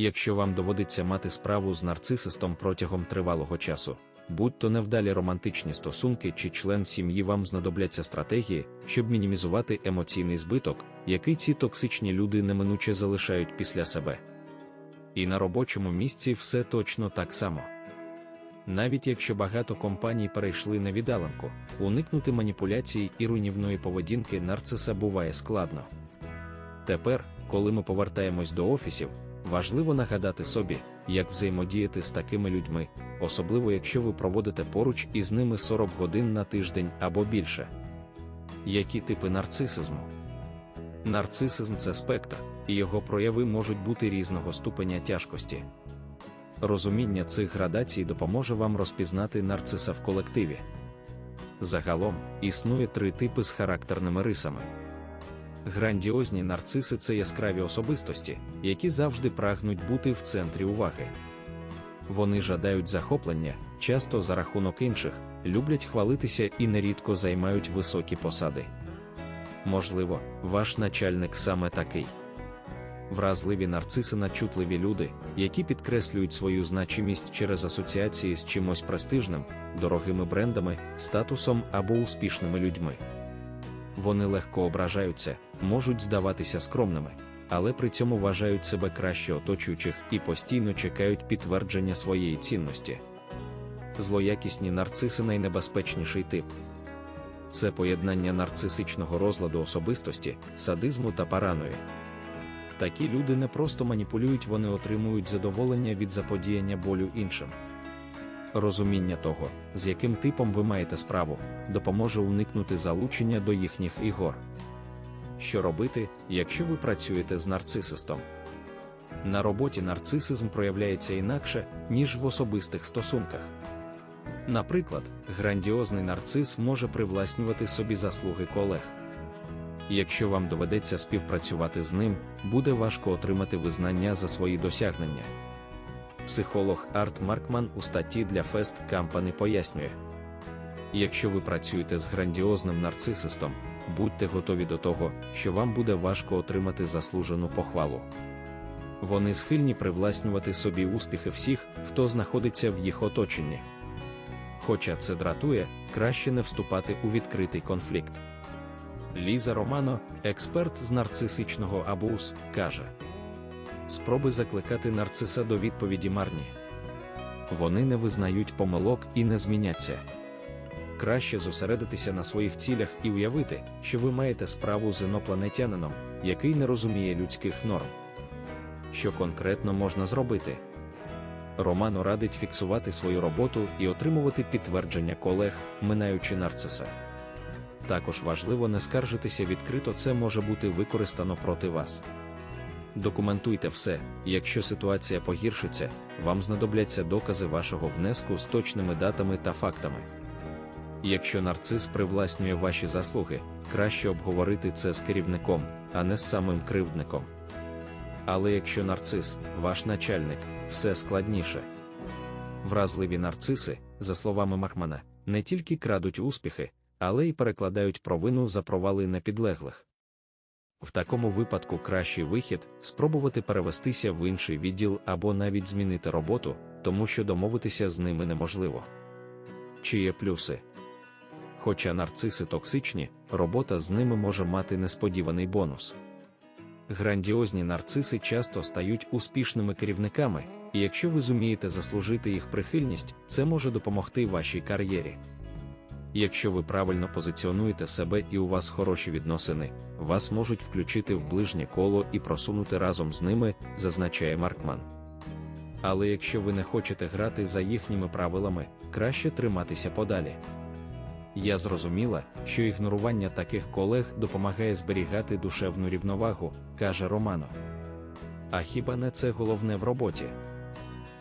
Якщо вам доводиться мати справу з нарцисистом протягом тривалого часу, будь-то невдалі романтичні стосунки чи член сім'ї вам знадобляться стратегії, щоб мінімізувати емоційний збиток, який ці токсичні люди неминуче залишають після себе. І на робочому місці все точно так само. Навіть якщо багато компаній перейшли на віддаленку, уникнути маніпуляцій і руйнівної поведінки нарциса буває складно. Тепер, коли ми повертаємось до офісів, важливо нагадати собі, як взаємодіяти з такими людьми, особливо якщо ви проводите поруч із ними 40 годин на тиждень або більше. Які типи нарцисизму? Нарцисизм це спектр, і його прояви можуть бути різного ступеня тяжкості. Розуміння цих градацій допоможе вам розпізнати нарциса в колективі. Загалом існує три типи з характерними рисами. Грандіозні нарциси це яскраві особистості, які завжди прагнуть бути в центрі уваги. Вони жадають захоплення, часто за рахунок інших, люблять хвалитися і нерідко займають високі посади. Можливо, ваш начальник саме такий. Вразливі нарциси начутливі люди, які підкреслюють свою значимість через асоціації з чимось престижним, дорогими брендами, статусом або успішними людьми. Вони легко ображаються, можуть здаватися скромними, але при цьому вважають себе краще оточуючих і постійно чекають підтвердження своєї цінності. Злоякісні нарциси найнебезпечніший тип. Це поєднання нарцисичного розладу особистості, садизму та параної. Такі люди не просто маніпулюють, вони отримують задоволення від заподіяння болю іншим. Розуміння того, з яким типом ви маєте справу, допоможе уникнути залучення до їхніх ігор. Що робити, якщо ви працюєте з нарцисистом? На роботі нарцисизм проявляється інакше, ніж в особистих стосунках. Наприклад, грандіозний нарцис може привласнювати собі заслуги колег. Якщо вам доведеться співпрацювати з ним, буде важко отримати визнання за свої досягнення. Психолог Арт Маркман у статті для Fest Company пояснює: якщо ви працюєте з грандіозним нарцисистом, будьте готові до того, що вам буде важко отримати заслужену похвалу. Вони схильні привласнювати собі успіхи всіх, хто знаходиться в їх оточенні. Хоча це дратує, краще не вступати у відкритий конфлікт. Ліза Романо, експерт з нарцисичного абуз, каже: Спроби закликати нарциса до відповіді марні. Вони не визнають помилок і не зміняться. Краще зосередитися на своїх цілях і уявити, що ви маєте справу з інопланетянином, який не розуміє людських норм. Що конкретно можна зробити? Романо радить фіксувати свою роботу і отримувати підтвердження колег, минаючи нарциса. Також важливо не скаржитися відкрито, це може бути використано проти вас. Документуйте все, якщо ситуація погіршиться, вам знадобляться докази вашого внеску з точними датами та фактами. Якщо нарцис привласнює ваші заслуги, краще обговорити це з керівником, а не з самим кривдником. Але якщо нарцис, ваш начальник, все складніше. Вразливі нарциси, за словами Махмана, не тільки крадуть успіхи, але й перекладають провину за провали на підлеглих. В такому випадку кращий вихід спробувати перевестися в інший відділ або навіть змінити роботу, тому що домовитися з ними неможливо. Чи є плюси? Хоча нарциси токсичні, робота з ними може мати несподіваний бонус. Грандіозні нарциси часто стають успішними керівниками, і якщо ви зумієте заслужити їх прихильність, це може допомогти вашій кар'єрі. Якщо ви правильно позиціонуєте себе і у вас хороші відносини, вас можуть включити в ближнє коло і просунути разом з ними, зазначає Маркман. Але якщо ви не хочете грати за їхніми правилами, краще триматися подалі. Я зрозуміла, що ігнорування таких колег допомагає зберігати душевну рівновагу, каже Романо. А хіба не це головне в роботі?